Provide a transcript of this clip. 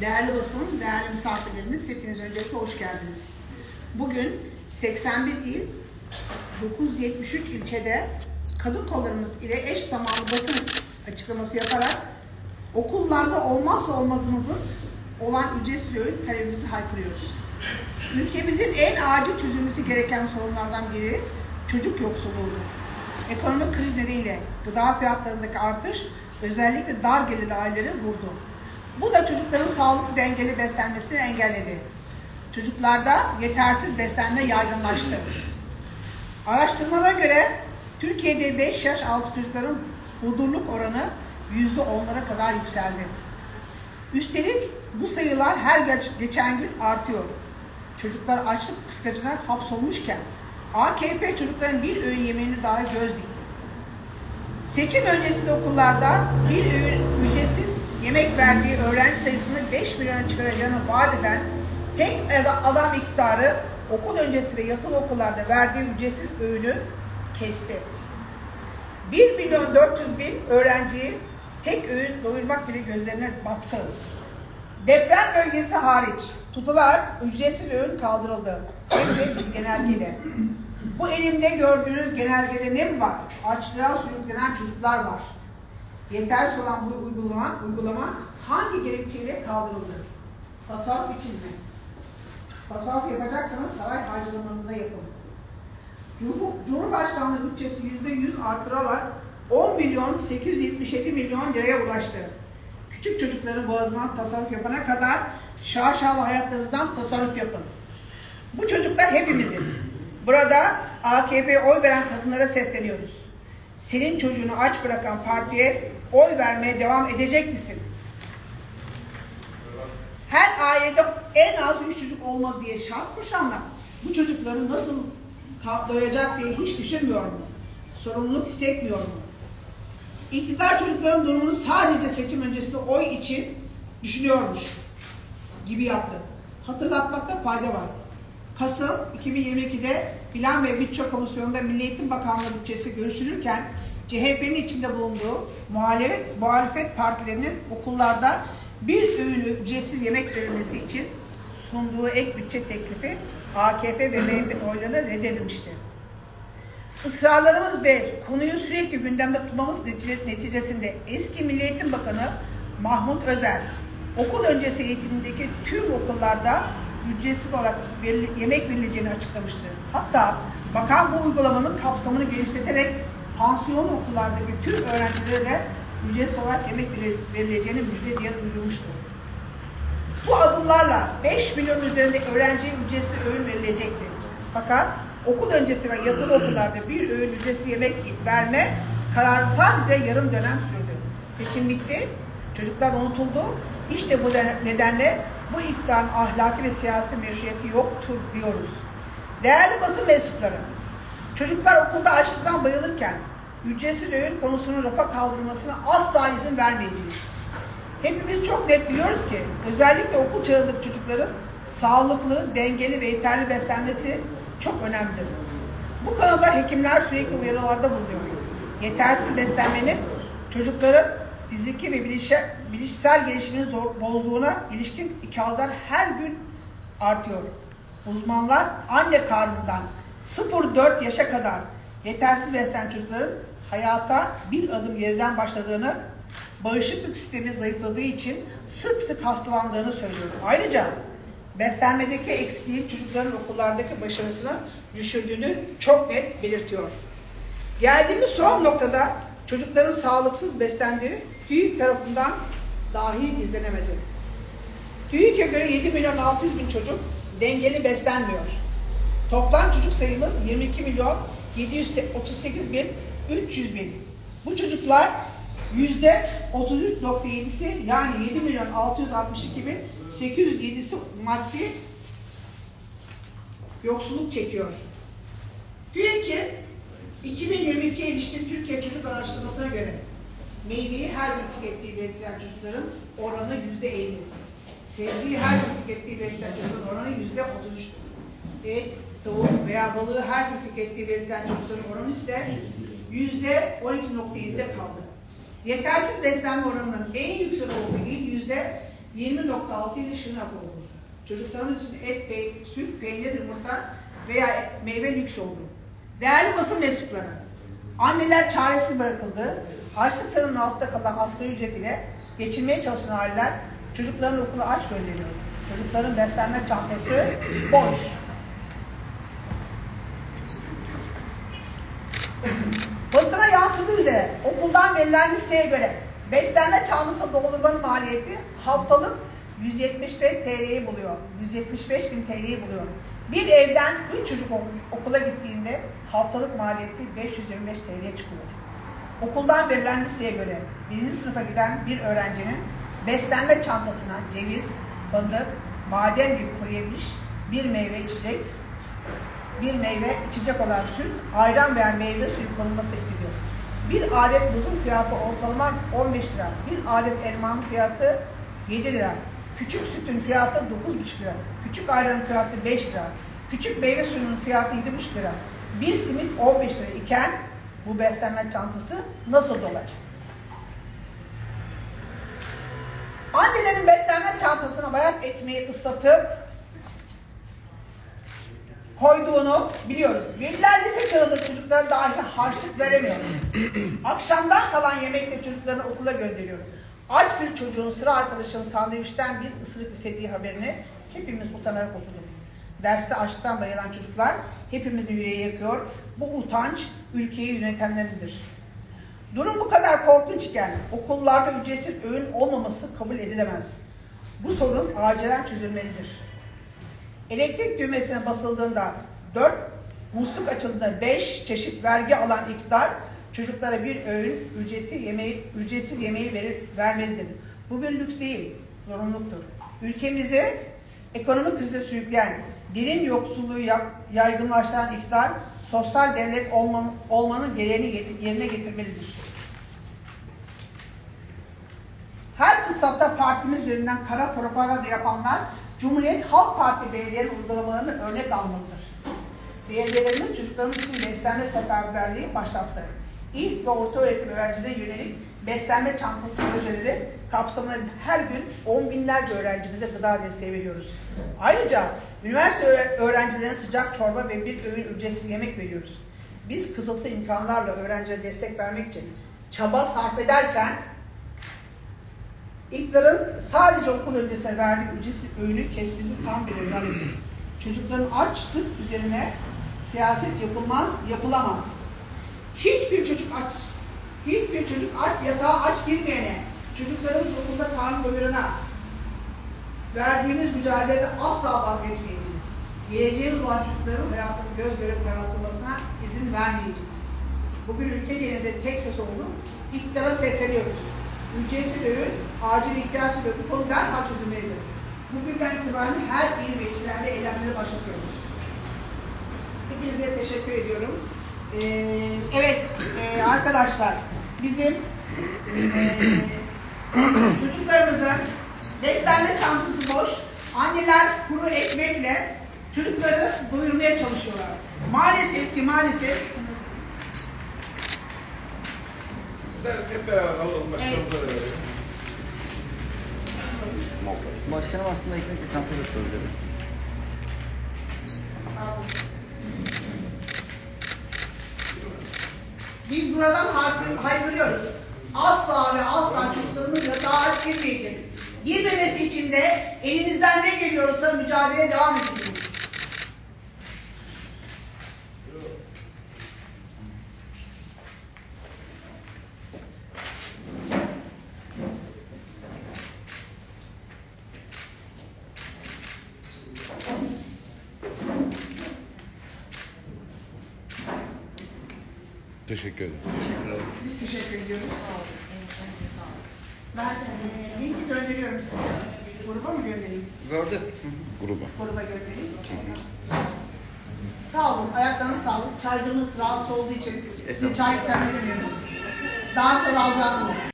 Değerli basın, değerli misafirlerimiz, hepiniz öncelikle hoş geldiniz. Bugün 81 il, 973 ilçede kadın kollarımız ile eş zamanlı basın açıklaması yaparak okullarda olmazsa olmazımızın olan ücretsiz öğün talebimizi haykırıyoruz. Ülkemizin en acil çözülmesi gereken sorunlardan biri çocuk yoksulluğudur. Ekonomik kriz nedeniyle gıda fiyatlarındaki artış özellikle dar gelirli aileleri vurdu. Bu da çocukların sağlıklı dengeli beslenmesini engelledi. Çocuklarda yetersiz beslenme yaygınlaştı. Araştırmalara göre Türkiye'de 5 yaş altı çocukların hudurluk oranı %10'lara kadar yükseldi. Üstelik bu sayılar her geç- geçen gün artıyor. Çocuklar açlık kıskacına hapsolmuşken AKP çocukların bir öğün yemeğini dahi göz dikti. Seçim öncesinde okullarda bir öğün ücretsiz yemek verdiği öğrenci sayısını 5 milyona çıkaracağını vaat eden tek ada- adam iktidarı okul öncesi ve yakın okullarda verdiği ücretsiz öğünü kesti. 1 milyon 400 bin öğrenciyi tek öğün doyurmak bile gözlerine battı. Deprem bölgesi hariç tutularak ücretsiz öğün kaldırıldı. Hem de genelgeyle. Bu elimde gördüğünüz genelgede ne mi var? Açlığa sürüklenen çocuklar var. Yetersiz olan bu uygulama, uygulama hangi gerekçeyle kaldırıldı? Tasarruf için mi? Tasarruf yapacaksanız saray harcamalarında yapın. Cumhur- Cumhurbaşkanlığı bütçesi yüzde yüz artırarak 10 milyon 877 milyon liraya ulaştı. Küçük çocukların boğazından tasarruf yapana kadar şaşalı hayatlarınızdan tasarruf yapın. Bu çocuklar hepimizin. Burada AKP'ye oy veren kadınlara sesleniyoruz. Senin çocuğunu aç bırakan partiye oy vermeye devam edecek misin? Her ailede en az üç çocuk olmaz diye şart koşanlar bu çocukların nasıl doyacak diye hiç düşünmüyor mu? Sorumluluk hissetmiyor mu? İktidar çocukların durumunu sadece seçim öncesinde oy için düşünüyormuş gibi yaptı. Hatırlatmakta fayda var. Kasım 2022'de Plan ve Bütçe Komisyonu'nda Milli Eğitim Bakanlığı bütçesi görüşülürken CHP'nin içinde bulunduğu muhalefet, muhalefet partilerinin okullarda bir öğünü ücretsiz yemek verilmesi için sunduğu ek bütçe teklifi AKP ve MHP oylarına reddedilmişti. Israrlarımız ve konuyu sürekli gündemde tutmamız netice- neticesinde eski Milli Eğitim Bakanı Mahmut Özer, okul öncesi eğitimindeki tüm okullarda ücretsiz olarak verili- yemek verileceğini açıklamıştı. Hatta bakan bu uygulamanın kapsamını genişleterek pansiyon okullardaki tüm öğrencilere de ücretsiz olarak yemek veri- verileceğini müjde diye duyurmuştu. Bu adımlarla 5 milyon üzerinde öğrenciye ücretsiz öğün verilecekti. Fakat okul öncesi ve yatılı okullarda bir öğün ücretsiz yemek verme kararı sadece yarım dönem sürdü. Seçim bitti, çocuklar unutuldu. İşte bu de- nedenle bu iktidarın ahlaki ve siyasi meşruiyeti yoktur diyoruz. Değerli basın mensupları, çocuklar okulda açlıktan bayılırken ücretsiz öğün konusunun rafa kaldırılmasına asla izin vermeyeceğiz. Hepimiz çok net biliyoruz ki özellikle okul çağındaki çocukların sağlıklı, dengeli ve yeterli beslenmesi çok önemlidir. Bu konuda hekimler sürekli uyarılarda bulunuyor. Yetersiz beslenmenin çocukların fiziki ve bilişsel, bilişsel gelişimini zor, bozduğuna ilişkin ikazlar her gün artıyor. Uzmanlar anne karnından 0-4 yaşa kadar yetersiz beslenen çocukların hayata bir adım geriden başladığını, bağışıklık sistemi zayıfladığı için sık sık hastalandığını söylüyor. Ayrıca beslenmedeki eksikliğin çocukların okullardaki başarısını düşürdüğünü çok net belirtiyor. Geldiğimiz son noktada çocukların sağlıksız beslendiği TÜİK tarafından dahi gizlenemedi. TÜİK'e göre 7 milyon 600 bin çocuk dengeli beslenmiyor. Toplam çocuk sayımız 22 milyon 738 bin 300 bin. Bu çocuklar yüzde 33.7'si yani 7 milyon 662 bin 807'si maddi yoksulluk çekiyor. TÜİK'in 2022'ye ilişkin Türkiye Çocuk Araştırması'na göre meyveyi her gün tükettiği belirtilen çocukların oranı yüzde 50. Sebzeyi her gün tükettiği belirtilen çocukların oranı yüzde 33. Et, tavuk veya balığı her gün tükettiği belirtilen çocukların oranı ise yüzde 12.7'de kaldı. Yetersiz beslenme oranının en yüksek olduğu il yüzde 20.6 ile şırnak oldu. Çocuklarımız için et, pe- süt, peynir, yumurta veya meyve lüks oldu. Değerli basın mensupları, anneler çaresiz bırakıldı. Harçlık sınırının altında kalan asgari ücret ile geçinmeye çalışan aileler çocuklarını okula aç gönderiyor. Çocukların beslenme çantası boş. Basına yansıdığı üzere okuldan verilen listeye göre beslenme çantası doldurmanın maliyeti haftalık 175 TL'yi buluyor. 175 bin TL'yi buluyor. Bir evden 3 çocuk ok- okula gittiğinde haftalık maliyeti 525 TL çıkıyor. Okuldan verilen listeye göre birinci sınıfa giden bir öğrencinin beslenme çantasına ceviz, fındık, badem gibi kuru yemiş, bir meyve içecek, bir meyve içecek olan süt, ayran veya meyve suyu konulması isteniyor. Bir adet muzun fiyatı ortalama 15 lira, bir adet elmanın fiyatı 7 lira, küçük sütün fiyatı 9,5 lira, küçük ayranın fiyatı 5 lira, küçük meyve suyunun fiyatı 7,5 lira, bir simit 15 lira iken bu beslenme çantası nasıl dolacak? Annelerin beslenme çantasına bayat ekmeği ıslatıp koyduğunu biliyoruz. Veliler lise çağında çocuklara dahi harçlık veremiyor. Akşamdan kalan yemekle çocuklarını okula gönderiyor. Aç bir çocuğun sıra arkadaşının sandviçten bir ısırık istediği haberini hepimiz utanarak okuduk. Derste açlıktan bayılan çocuklar hepimizin yüreği yakıyor. Bu utanç ülkeyi yönetenlerindir. Durum bu kadar korkunç iken okullarda ücretsiz öğün olmaması kabul edilemez. Bu sorun acilen çözülmelidir. Elektrik düğmesine basıldığında 4, musluk açıldığında 5 çeşit vergi alan iktidar çocuklara bir öğün ücreti yemeği, ücretsiz yemeği verir, vermelidir. Bu bir lüks değil, zorunluluktur. Ülkemizi ekonomik krize sürükleyen, derin yoksulluğu ya- yaygınlaştıran iktidar sosyal devlet olma, olmanın gereğini yerine getirmelidir. Her fırsatta partimiz üzerinden kara propaganda yapanlar Cumhuriyet Halk Parti belediyenin uygulamalarını örnek almalıdır. Belediyelerimiz çocuklarımız için beslenme seferberliği başlattı. İlk ve orta öğretim öğrencilerine yönelik beslenme çantası projeleri kapsamında her gün on binlerce öğrencimize gıda desteği veriyoruz. Ayrıca üniversite öğre- öğrencilerine sıcak çorba ve bir öğün ücretsiz yemek veriyoruz. Biz kısıtlı imkanlarla öğrencilere destek vermek için çaba sarf ederken İktidarın sadece okul öncesine verdiği ücretsiz öğünü kesmesi tam bir rezalet. Çocukların açlık üzerine siyaset yapılmaz, yapılamaz. Hiçbir çocuk aç, hiçbir çocuk aç, yatağa aç girmeyene, çocuklarımız okulda karnı doyurana verdiğimiz mücadelede asla vazgeçmeyeceğiz. Geleceğimiz olan çocukların hayatının göz göre karartılmasına izin vermeyeceğiz. Bugün ülke genelinde tek ses oldu. İktidara sesleniyoruz. Ücretsiz öğün, acil ihtiyaç ve bu konu derhal çözülmelidir. Bugünden itibaren her il ve ilçelerde eylemleri başlatıyoruz. Hepinize teşekkür ediyorum. Ee, evet e, arkadaşlar bizim e, çocuklarımızın beslenme çantası boş. Anneler kuru ekmekle çocukları doyurmaya çalışıyorlar. Maalesef ki maalesef Hep beraber alalım başkanımıza da verelim. Başkanım aslında çanta. Biz buradan haykır- haykırıyoruz. Asla ve asla çocuklarımız yatağa aç girmeyecek. Girmemesi için de elimizden ne geliyorsa mücadeleye devam edeceğiz. Teşekkür ederim. Biz teşekkür ediyoruz. Ben e, linki gönderiyorum size. Gruba mı göndereyim? Gördü. Gruba. Gruba göndereyim. Sağ olun, ayaklarınız sağlık. Çaycımız rahatsız olduğu için size çay ikram edemiyoruz. Daha sonra alacağınız.